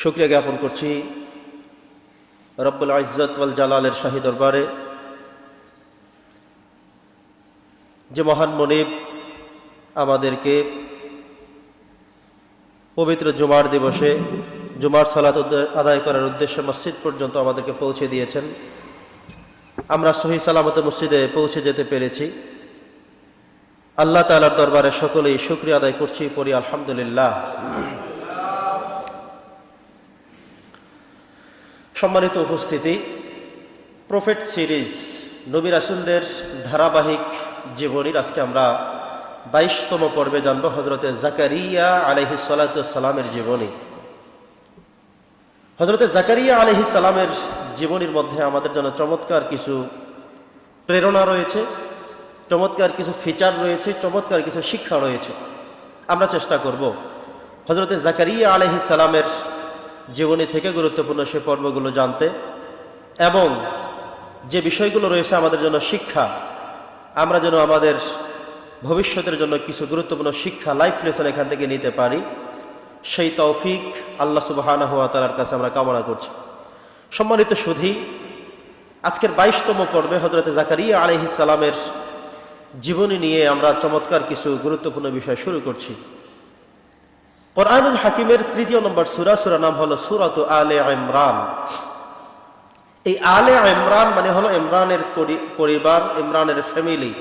শুক্রিয়া জ্ঞাপন করছি রব্বুল ইজ্জত ওয়াল জালালের শাহী দরবারে। যে মহান মনিব আমাদেরকে পবিত্র জুমার দিবসে জুমার সালাত আদায় করার উদ্দেশ্যে মসজিদ পর্যন্ত আমাদেরকে পৌঁছে দিয়েছেন। আমরা সহি সালামতে মসজিদে পৌঁছে যেতে পেরেছি। আল্লাহ তালার দরবারে সকলেই শুক্রিয়া আদায় করছি, পড়ি আলহামদুলিল্লাহ। সম্মানিত উপস্থিতি প্রফেট সিরিজ নবী রাসুলদের ধারাবাহিক জীবনীর আজকে আমরা বাইশতম পর্বে জানব হজরতে জাকারিয়া আলহি সালামের জীবনী। হজরতে জাকারিয়া আলহি সালামের জীবনীর মধ্যে আমাদের জন্য চমৎকার কিছু প্রেরণা রয়েছে, চমৎকার কিছু ফিচার রয়েছে, চমৎকার কিছু শিক্ষা রয়েছে। আমরা চেষ্টা করব। হজরতে জাকারিয়া আলহি সালামের জীবনী থেকে গুরুত্বপূর্ণ সে পর্বগুলো জানতে এবং যে বিষয়গুলো রয়েছে আমাদের জন্য শিক্ষা, আমরা যেন আমাদের ভবিষ্যতের জন্য কিছু গুরুত্বপূর্ণ শিক্ষা লাইফ লেসন এখান থেকে নিতে পারি, সেই তৌফিক আল্লাহ সুবাহানা হুয়া তালার কাছে আমরা কামনা করছি। সম্মানিত সুধী, আজকের বাইশতম পর্বে হজরতে জাকারিয়া আলহি সালামের জীবনী নিয়ে আমরা চমৎকার কিছু গুরুত্বপূর্ণ বিষয় শুরু করছি। কোরআনুল হাকিমের তৃতীয় নম্বর সুরা সুরা নাম হলো সুরাত আলে ইমরান। এই আলে ইমরান মানে হলো ইমরানের পরি- পরিবার, ইমরানের ফ্যামিলি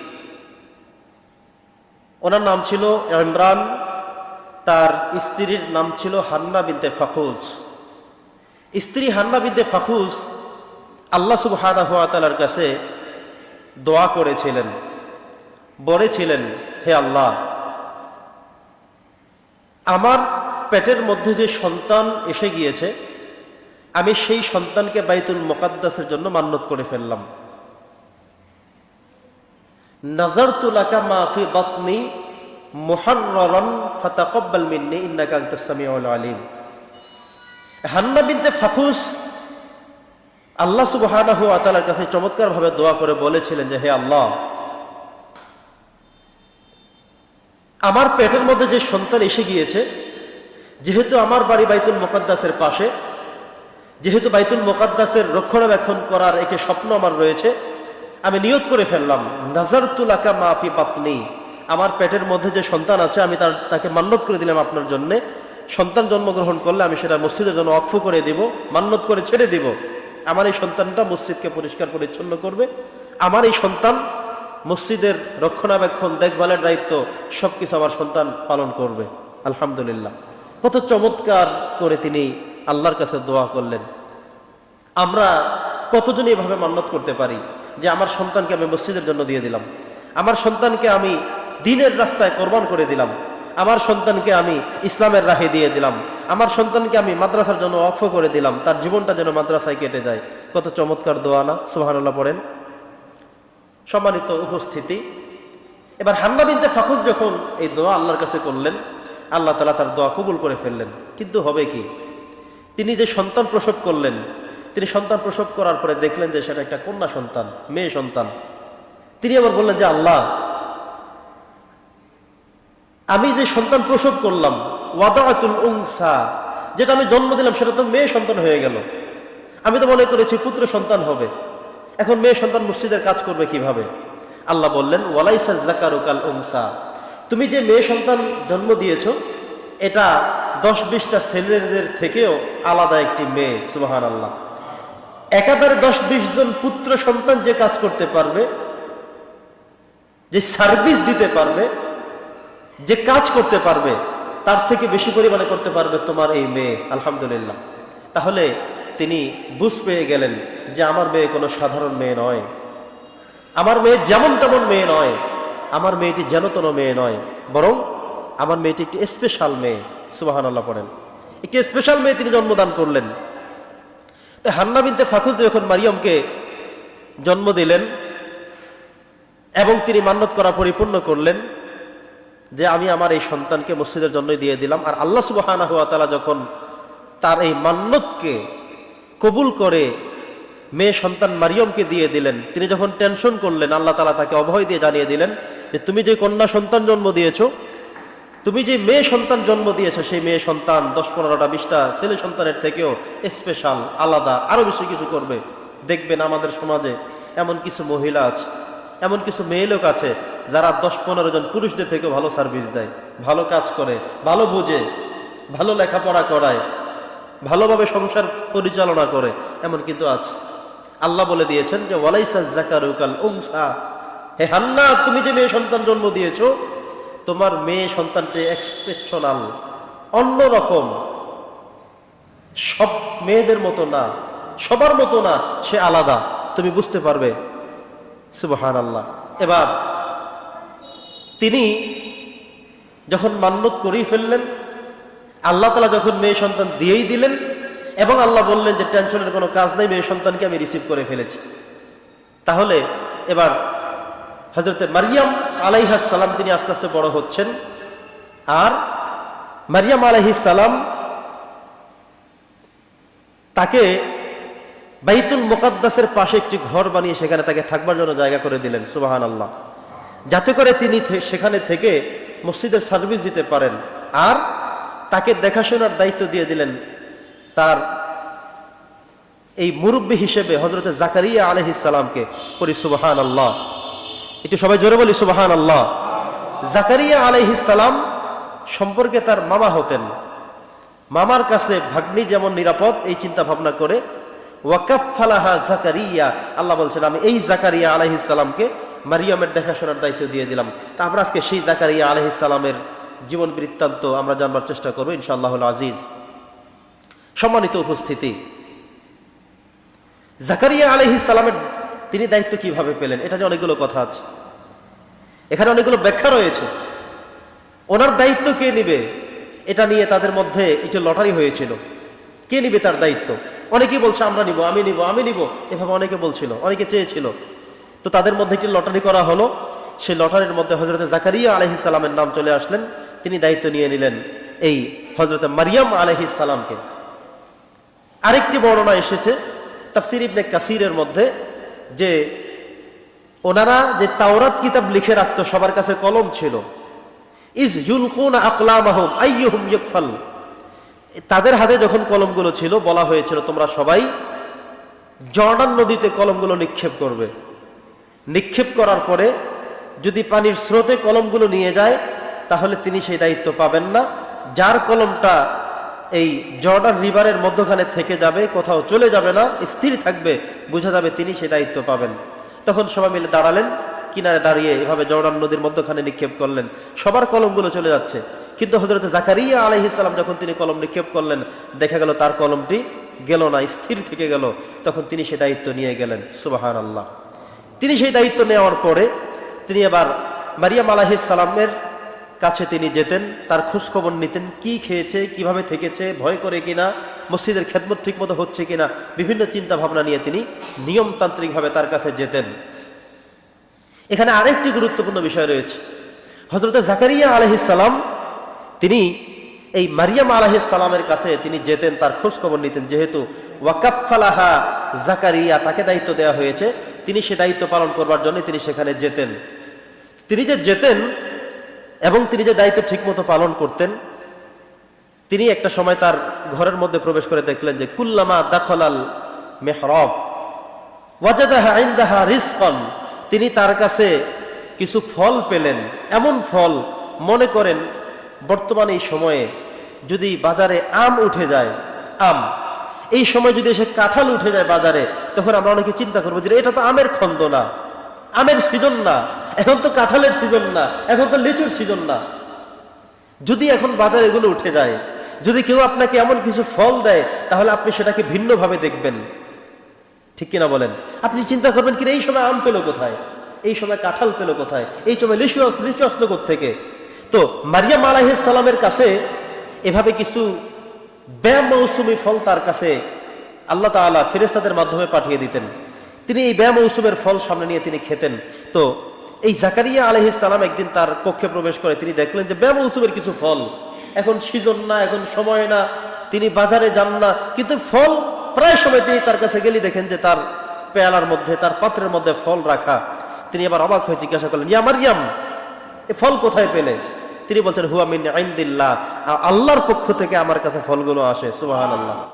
ওনার নাম ছিল ইমরান, তার স্ত্রীর নাম ছিল হান্না বিনতে ফাখুজ। স্ত্রী হান্না বিনতে ফাখুজ আল্লাহ তাআলার কাছে দোয়া করেছিলেন, বলেছিলেন, হে আল্লাহ আমার পেটের মধ্যে যে সন্তান এসে গিয়েছে, আমি সেই সন্তানকে বাইতুল মোকাদ্দাসের জন্য মান্যত করে ফেললাম। নজর তুলাকা মাফি বাতনি মুহাররন ফাতাকাব্বাল মিন্নি ইন্নাকা আনতাস সামিউল আলিম। হান্না বিনতে ফাকুস আল্লাহ সুবহানাহু ওয়া তাআলার কাছে চমৎকারভাবে দোয়া করে বলেছিলেন যে, হে আল্লাহ আমার পেটের মধ্যে যে সন্তান এসে গিয়েছে, যেহেতু আমার বাড়ি বাইতুল মোকাদ্দাসের পাশে, যেহেতু বাইতুল মোকাদ্দাসের রক্ষণাবেক্ষণ করার একটি স্বপ্ন আমার রয়েছে, আমি নিয়ত করে ফেললাম নাজার তুলাকা মাফি পাতনি আমার পেটের মধ্যে যে সন্তান আছে, আমি তার, তাকে মান্যত করে দিলাম আপনার জন্য। সন্তান জন্মগ্রহণ করলে আমি সেটা মসজিদের জন্য অক্ষ করে দিব মান্যত করে ছেড়ে দিব। আমার এই সন্তানটা মসজিদকে পরিষ্কার পরিচ্ছন্ন করবে। আমার এই সন্তান মসজিদের রক্ষণাবেক্ষণ, দেখভালের দায়িত্ব, সবকিছু আমার সন্তান পালন করবে। আলহামদুলিল্লাহ। কত চমৎকার করে তিনি আল্লাহর কাছে দোয়া করলেন। আমরা কতজন এভাবে মান্যত করতে পারি যে আমার সন্তানকে আমি মসজিদের জন্য দিয়ে দিলাম? আমার সন্তানকে আমি দিনের রাস্তায় কোরবান করে দিলাম। আমার সন্তানকে আমি ইসলামের রাহে দিয়ে দিলাম। আমার সন্তানকে আমি মাদ্রাসার জন্য অক্ষ করে দিলাম। তার জীবনটা যেন মাদ্রাসায় কেটে যায়। কত চমৎকার দোয়া না? সুবহানাল্লাহ পড়েন। সম্মানিত উপস্থিতি। এবার হান্না বিনতে ফাখুদ যখন এই দোয়া আল্লাহর কাছে করলেন, আল্লাহ তালা তার দোয়া কবুল করে ফেললেন। কিন্তু হবে কি? তিনি যে সন্তান প্রসব করলেন, তিনি সন্তান প্রসব করার পরে দেখলেন যে সেটা একটা কন্যা সন্তান, মেয়ে সন্তান। তিনি আবার বললেন যে, আল্লাহ, আমি যে সন্তান প্রসব করলাম ওয়াদাতুল উংসা যেটা আমি জন্ম দিলাম সেটা তো মেয়ে সন্তান হয়ে গেল। আমি তো মনে করেছি পুত্র সন্তান হবে। এখন মেয়ে সন্তান মসজিদের কাজ করবে কীভাবে? আল্লাহ বললেন, ওয়ালাইসা জাকারুকাল উংসা তুমি যে মেয়ে সন্তান জন্ম দিয়েছ, এটা দশ বিশটা ছেলেদের থেকেও আলাদা একটি মেয়ে সুবাহান আল্লাহ একাধারে দশ বিশ জন পুত্র সন্তান যে কাজ করতে পারবে, যে সার্ভিস দিতে পারবে, যে কাজ করতে পারবে, তার থেকে বেশি পরিমাণে করতে পারবে তোমার এই মেয়ে, আলহামদুলিল্লাহ। তাহলে তিনি বুঝ পেয়ে গেলেন যে আমার মেয়ে কোনো সাধারণ মেয়ে নয়। আমার মেয়ে যেমন তেমন মেয়ে নয়। আমার মেয়েটি যেন তেন মেয়ে নয়, বরং আমার মেয়েটি একটি স্পেশাল মেয়ে সুবাহান আল্লাহ পড়েন। একটি স্পেশাল মেয়ে তিনি জন্মদান করলেন। তো হান্না বিনতে ফাকুজ যখন মারিয়মকে জন্ম দিলেন এবং তিনি মান্যত করা পরিপূর্ণ করলেন যে আমি আমার এই সন্তানকে মসজিদের জন্যই দিয়ে দিলাম, আর আল্লাহ সুবাহানা হুয়া তালা যখন তার এই মান্যতকে কবুল করে মেয়ে সন্তান মারিয়মকে দিয়ে দিলেন। তিনি যখন টেনশন করলেন, আল্লাহ তালা তাকে অভয় দিয়ে জানিয়ে দিলেন যে, তুমি যে কন্যা সন্তান জন্ম দিয়েছ, তুমি যে মেয়ে সন্তান জন্ম দিয়েছ, সেই মেয়ে সন্তান দশ পনেরোটা, বিশটা ছেলে সন্তানের থেকেও স্পেশাল আলাদা আরও বেশি কিছু করবে। দেখবেন আমাদের সমাজে এমন কিছু মহিলা আছে, এমন কিছু মেয়ে লোক আছে, যারা দশ পনেরো জন পুরুষদের থেকেও ভালো সার্ভিস দেয়, ভালো কাজ করে, ভালো বোঝে, ভালো লেখাপড়া করায় ভালোভাবে সংসার পরিচালনা করে, এমন কিন্তু আছে। আল্লাহ বলে দিয়েছেন যে, ওয়ালাইসা জাকারুকাল উংসা হে হান্না তুমি যে মেয়ে সন্তান জন্ম দিয়েছ, তোমার মেয়ে সন্তানটি এক্সপেশনাল অন্যরকম। সব মেয়েদের মতো না, সবার মতো না, সে আলাদা। তুমি বুঝতে পারবে? সুবহান আল্লাহ এবার তিনি যখন মান্যত করেই ফেললেন আল্লাহ তালা যখন মেয়ে সন্তান দিয়েই দিলেন এবং আল্লাহ বললেন যে টেনশনের কোনো কাজ নেই, মেয়ে সন্তানকে আমি রিসিভ করে ফেলেছি। তাহলে এবার হজরতে মারিয়াম সালাম তিনি আস্তে আস্তে বড় হচ্ছেন। আর মারিয়াম সালাম তাকে বাইতুল মোকাদ্দাসের পাশে একটি ঘর বানিয়ে সেখানে তাকে থাকবার জন্য জায়গা করে দিলেন সুবাহান আল্লাহ যাতে করে তিনি সেখানে থেকে মসজিদের সার্ভিস দিতে পারেন। আর তাকে দেখাশোনার দায়িত্ব দিয়ে দিলেন তার এই মুরব্বী হিসেবে হজরতে জাকারিয়া আলহিসামকে পরি সুবাহান আল্লাহ একটু সবাই জোরে বলি সুবাহান আল্লাহ জাকারিয়া আলহিসাম সম্পর্কে তার মামা হতেন। মামার কাছে ভাগ্নি যেমন নিরাপদ, এই চিন্তা ভাবনা করে ওয়াকাফালাহা জাকারিয়া। আল্লাহ বলছেন, আমি এই জাকারিয়া আলহিসামকে মারিয়ামের দেখাশোনার দায়িত্ব দিয়ে দিলাম। তা আমরা আজকে সেই জাকারিয়া আলহিসামের জীবন বৃত্তান্ত আমরা জানবার চেষ্টা করব ইনশাআল্লাহ আজিজ। সম্মানিত উপস্থিতি, জাকারিয়া আলহিস সালামের তিনি দায়িত্ব কীভাবে পেলেন? এটা নিয়ে অনেকগুলো কথা আছে। এখানে অনেকগুলো ব্যাখ্যা রয়েছে। ওনার দায়িত্ব কে নিবে? এটা নিয়ে তাদের মধ্যে একটি লটারি হয়েছিল। কে নিবে তার দায়িত্ব? অনেকেই বলছে, আমরা নিব, আমি নিব আমি নিব। এভাবে অনেকে বলছিল, অনেকে চেয়েছিল। তো তাদের মধ্যে একটি লটারি করা হলো। সেই লটারির মধ্যে হজরত জাকারিয়া আলহিস সালামের নাম চলে আসলেন। তিনি দায়িত্ব নিয়ে নিলেন এই হজরত মারিয়াম আলহিস সালামকে। আরেকটি বর্ণনা এসেছে তাফসির ইবনে কাসিরের মধ্যে যে ওনারা যে তাওরাত কিতাব লিখে রাখতো, সবার কাছে কলম ছিল। ইজ ইউলকুন আকলামাহুম, আইয়ুহুম ইউকফাল। তাদের হাতে যখন কলমগুলো ছিল, বলা হয়েছিল, তোমরা সবাই জর্ডান নদীতে কলমগুলো নিক্ষেপ করবে। নিক্ষেপ করার পরে যদি পানির স্রোতে কলমগুলো নিয়ে যায় তাহলে তিনি সেই দায়িত্ব পাবেন না। যার কলমটা এই জর্ডান রিভারের মধ্যখানে থেকে যাবে, কোথাও চলে যাবে না, স্থির থাকবে, বোঝা যাবে তিনি সেই দায়িত্ব পাবেন। তখন সবাই মিলে দাঁড়ালেন, কিনারে দাঁড়িয়ে এভাবে জর্ডান নদীর মধ্যখানে নিক্ষেপ করলেন। সবার কলমগুলো চলে যাচ্ছে। কিন্তু হজরত জাকারিয়া আলহিসাল্লাম যখন তিনি কলম নিক্ষেপ করলেন, দেখা গেল তার কলমটি গেল না, স্থির থেকে গেল। তখন তিনি সে দায়িত্ব নিয়ে গেলেন সুবাহান আল্লাহ তিনি সেই দায়িত্ব নেওয়ার পরে তিনি এবার মারিয়াম আলাহিস সালামের কাছে তিনি যেতেন, তার খোঁজখবর নিতেন, কি খেয়েছে, কীভাবে থেকেছে, ভয় করে কিনা, মসজিদের খেদমত ঠিক মতো হচ্ছে কিনা, বিভিন্ন চিন্তা ভাবনা নিয়ে তিনি নিয়মতান্ত্রিকভাবে তার কাছে যেতেন। এখানে আরেকটি গুরুত্বপূর্ণ বিষয় রয়েছে। হজরত জাকারিয়া আলহিস সালাম, তিনি এই মারিয়াম আলাহিস সালামের কাছে তিনি যেতেন, তার খোঁজ খবর নিতেন, যেহেতু ওয়াকাফালাহা জাকারিয়া তাকে দায়িত্ব দেওয়া হয়েছে, তিনি সে দায়িত্ব পালন করবার জন্য তিনি সেখানে যেতেন। তিনি যে যেতেন এবং তিনি যে দায়িত্ব ঠিকমতো পালন করতেন, তিনি একটা সময় তার ঘরের মধ্যে প্রবেশ করে দেখলেন যে, কুল্লামা দাখলাল মেহরব, ওয়াজাদাহা ইনদাহা রিজকান। তিনি তার কাছে কিছু ফল পেলেন, এমন ফল, মনে করেন, বর্তমানে এই সময়ে যদি বাজারে আম উঠে যায়, আম, এই সময় যদি এসে কাঁঠাল উঠে যায় বাজারে, তখন আমরা অনেকে চিন্তা করব যে, এটা তো আমের খন্দ না, আমের সিজন না। এখন তো কাঁঠালের সিজন না, এখন তো লিচুর সিজন না। যদি এখন বাজারে এগুলো উঠে যায়, যদি কেউ আপনাকে এমন কিছু ফল দেয়, তাহলে আপনি সেটাকে ভিন্নভাবে দেখবেন। ঠিক কিনা বলেন? আপনি চিন্তা করবেন কি এই সময় আম পেল কোথায়? এই সময় কাঁঠাল পেল কোথায়? এই সময় লিচু লিচু আসলো থেকে তো মারিয়াম সালামের কাছে এভাবে কিছু ব্যায়াম মৌসুমি ফল তার কাছে আল্লাহ তাআলা ফেরেস্তাদের মাধ্যমে পাঠিয়ে দিতেন। তিনি এই ব্যায়াম মৌসুমের ফল সামনে নিয়ে তিনি খেতেন। তো এই জাকারিয়া আলহিস সালাম একদিন তার কক্ষে প্রবেশ করে, তিনি দেখলেন যে মৌসুমের কিছু ফল। এখন সিজন না, এখন সময় না, তিনি বাজারে যান না, কিন্তু ফল প্রায় সময় তিনি তার কাছে গেলে দেখেন যে তার পেয়ালার মধ্যে, তার পাত্রের মধ্যে ফল রাখা। তিনি আবার অবাক হয়ে জিজ্ঞাসা করলেন, ইয়া মারিয়াম, এ ফল কোথায় পেলে? তিনি বলছেন, হুয়া মিন আইন্দিল্লাহ আল্লাহর পক্ষ থেকে আমার কাছে ফলগুলো আসে সুবাহান আল্লাহ